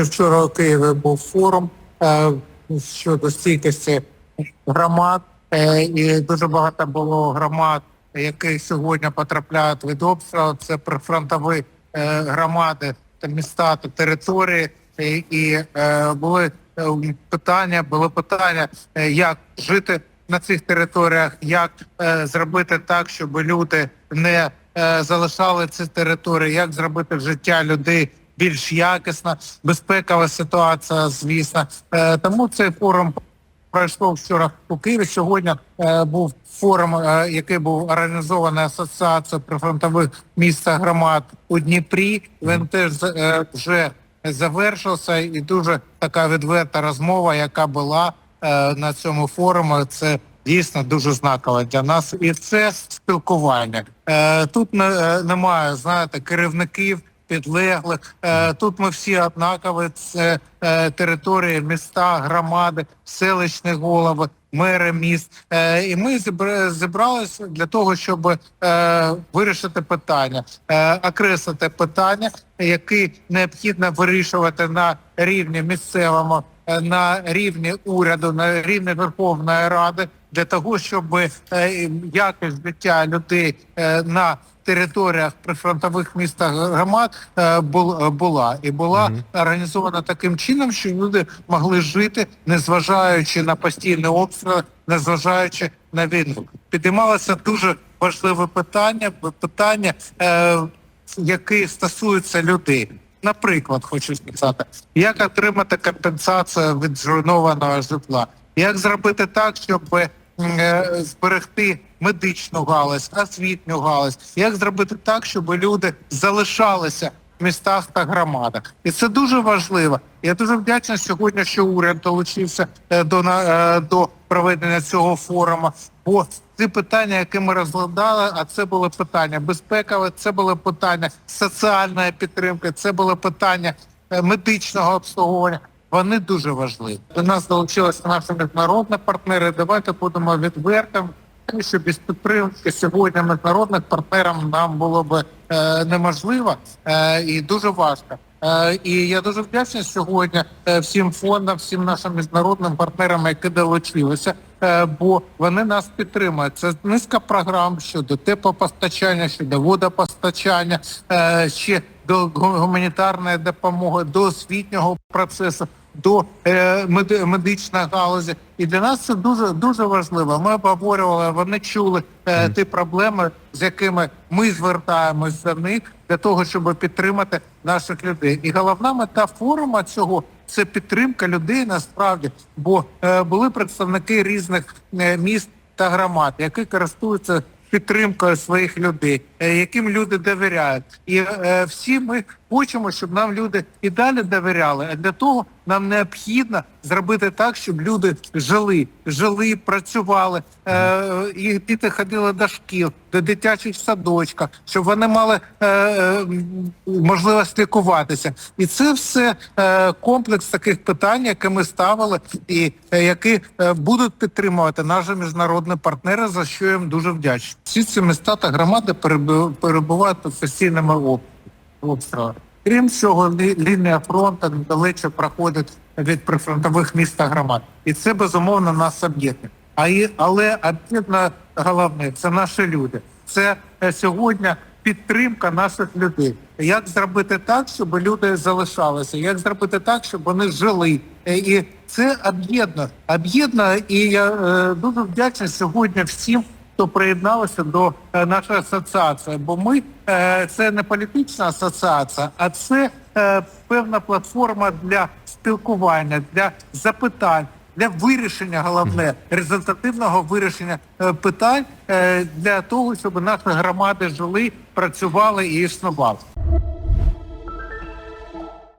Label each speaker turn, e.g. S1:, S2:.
S1: Вчора у Києві був форум е, щодо стійкості громад, е, і дуже багато було громад, які сьогодні потрапляють від обстрілу. Це прифронтові е, громади та міста та території. І, і е, були е, питання, було питання, е, як жити на цих територіях, як е, зробити так, щоб люди не е, залишали ці території, як зробити життя людей більш якісна, безпекова ситуація, звісно. Е, тому цей форум пройшов вчора у Києві. Сьогодні е, був форум, е, який був організований асоціацією прифронтових міст та громад у Дніпрі. Він теж е, вже завершився, і дуже така відверта розмова, яка була е, на цьому форумі. Це дійсно дуже знаково для нас, і це спілкування. Тут не, немає, знаєте, керівників підлеглих. Е, Тут ми всі однакові. Це е, території, міста, громади, селищні голови, мери міст. Е, І ми зібралися для того, щоб вирішити питання, окреслити питання, які необхідно вирішувати на рівні місцевому, на рівні уряду, на рівні Верховної Ради, для того, щоб е, якість життя людей е, на територіях прифронтових міст та громад е, бул- була і була організована таким чином, що люди могли жити, незважаючи на постійні обстріли, незважаючи на війну. Підіймалося дуже важливе питання, питання, яке стосується людей. Наприклад, хочу сказати, як отримати компенсацію від зруйнованого житла, як зробити так, щоб зберегти медичну галузь, освітню галузь, як зробити так, щоб люди залишалися в містах та громадах, і це дуже важливо. Я дуже вдячний сьогодні, що уряд долучився е, до е, до проведення цього форуму. Бо ці питання, які ми розглядали, а це були питання безпекове, це були питання соціальної підтримки, це були питання е, медичного обслуговування. Вони дуже важливі. До нас долучилися наші міжнародні партнери. Давайте будемо відвертими. Тому що без підтримки сьогодні міжнародних партнерів нам було б е, неможливо е, і дуже важко. Е, і я дуже вдячний сьогодні е, всім фондам, всім нашим міжнародним партнерам, які долучилися, е, бо вони нас підтримують. Це низка програм щодо теплопостачання, щодо водопостачання, е, ще до гуманітарної допомоги, до освітнього процесу до е, медичної галузі, і для нас це дуже дуже важливо. Ми обговорювали, вони чули е, ті проблеми, з якими ми звертаємось до них для того, щоб підтримати наших людей. І головна мета форуму цього це підтримка людей насправді, бо е, були представники різних е, міст та громад, які користуються підтримкою своїх людей, яким люди довіряють, і е, всі ми хочемо, щоб нам люди і далі довіряли. А для того нам необхідно зробити так, щоб люди жили, жили, працювали, е, їх діти ходили до шкіл, до дитячих садочках, щоб вони мали е, е, можливість лікуватися. І це все е, комплекс таких питань, які ми ставили, і е, які е, будуть підтримувати наші міжнародні партнери, за що їм дуже вдячний. Всі ці міста та громади перебу- перебувають під постійними об- обстрілами. Крім цього, лі- лінія фронту недалече проходить від прифронтових міст та громад. І це безумовно нас об'єднує. Але об'єднує головне це наші люди. Це е, сьогодні підтримка наших людей. Як зробити так, щоб люди залишалися? Як зробити так, щоб вони жили? Е, І це об'єднує. Об'єднує, і я е, дуже вдячний сьогодні всім, хто приєдналися до е, нашої асоціації. Бо ми е, це не політична асоціація, а це е, певна платформа для спілкування, для запитань. Для вирішення головне результативного вирішення питань для того, щоб наші громади жили, працювали і існували.